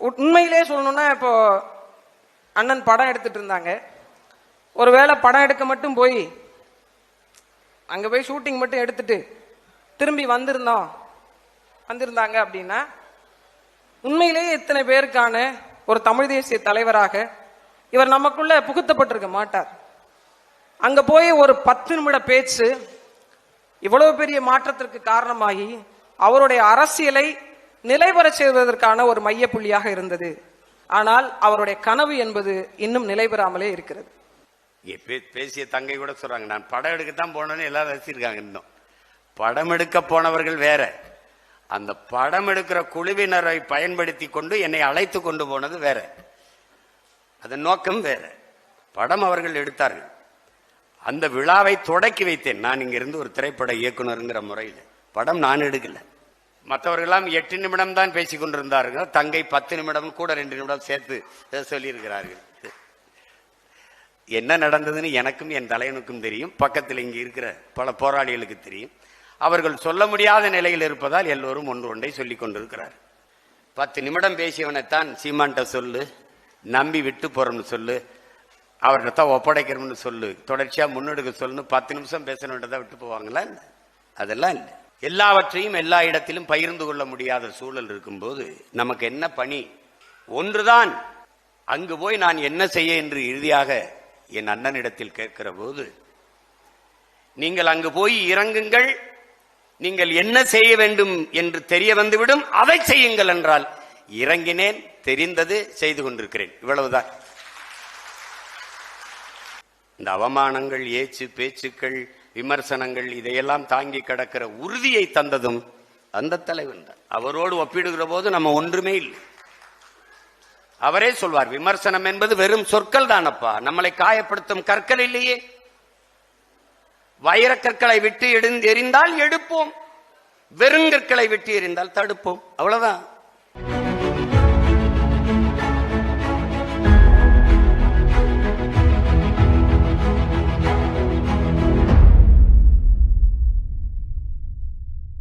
உண்மையிலே சொல்லணும்னா இப்போ அண்ணன் படம் எடுத்துட்டு இருந்தாங்க. ஒருவேளை படம் எடுக்க மட்டும் போய் அங்கே போய் ஷூட்டிங் மட்டும் எடுத்துட்டு திரும்பி வந்திருந்தோம். வந்திருந்தாங்க அப்படின்னா உண்மையிலேயே இத்தனை பேருக்கான ஒரு தமிழ் தேசிய தலைவராக இவர் நமக்குள்ள புகுத்தப்பட்டிருக்க மாட்டார். அங்க போய் ஒரு பத்து நிமிட பேச்சு இவ்வளவு பெரிய மாற்றத்திற்கு காரணமாகி அவருடைய அரசியலை நிலைபெறச் செய்வதற்கான ஒரு மையப்புள்ளியாக இருந்தது. ஆனால் அவருடைய கனவு என்பது இன்னும் நிலைபெறாமலே இருக்கிறது. பேசிய தங்கை கூட சொல்றாங்க நான் படம் எடுக்கத்தான் போனேன்னு எல்லாரும் ரசிச்சிருக்காங்க இன்னும். படம் எடுக்க போனவர்கள் வேற. அந்த படம் எடுக்கிற குழுவினரை பயன்படுத்தி கொண்டு என்னை அழைத்து கொண்டு போனது வேற. அதன் நோக்கம் வேற. படம் அவர்கள் எடுத்தார்கள். அந்த விழாவை தொடக்கி வைத்தேன். நான் இங்கிருந்து ஒரு திரைப்பட இயக்குனருங்கிற முறையில். படம் நான் எடுக்கலை. மற்றவர்களெல்லாம் எட்டு நிமிடம் தான் பேசி கொண்டிருந்தார்கள். தங்கை பத்து நிமிடம் கூட ரெண்டு நிமிடம் சேர்த்து சொல்லியிருக்கிறார்கள். என்ன நடந்ததுன்னு எனக்கும் என் தலைவனுக்கும் தெரியும். பக்கத்தில் இங்கே இருக்கிற பல போராளிகளுக்கு தெரியும். அவர்கள் சொல்ல முடியாத நிலையில் இருப்பதால் எல்லோரும் ஒன்று ஒன்றை சொல்லி கொண்டிருக்கிறார். பத்து நிமிடம் பேசியவனைத்தான் சீமான்ட்ட சொல்லு நம்பி விட்டு போறோம்னு சொல்லு அவர்கிட்ட தான் ஒப்படைக்கிறோம்னு சொல்லு தொடர்ச்சியாக முன்னெடுக்க சொல்லுன்னு பத்து நிமிஷம் பேசணுன்றதை விட்டு போவாங்களா அதெல்லாம் இல்லை. எல்லாவற்றையும் எல்லா இடத்திலும் பகிர்ந்து கொள்ள முடியாத சூழல் இருக்கும்போது நமக்கு என்ன பணி? ஒன்றுதான். அங்கு போய் நான் என்ன செய்ய என்று இறுதியாக என் அண்ணனிடத்தில் கேட்கிற போது நீங்கள் அங்கு போய் இறங்குங்கள். நீங்கள் என்ன செய்ய வேண்டும் என்று தெரிய வந்துவிடும். அதை செய்யுங்கள் என்றால் இறங்கினேன் தெரிந்தது செய்து கொண்டிருக்கிறேன். இவ்வளவுதான். இந்த அவமானங்கள் ஏச்சு பேச்சுக்கள் விமர்சனங்கள் இதையெல்லாம் தாங்கி கிடக்கிற உறுதியை தந்ததும் அந்த தலைவன் தான். அவரோடு ஒப்பிடுகிற போது நம்ம ஒன்றுமே இல்லை. அவரே சொல்வார் விமர்சனம் என்பது வெறும் சொற்கள் தானப்பா. நம்மளை காயப்படுத்தும் கற்கள் இல்லையே. வைரக்கற்களை விட்டு எடுந்து எறிந்தால் எடுப்போம். வெறுங்கற்களை விட்டு எறிந்தால் தடுப்போம். அவ்வளவுதான்.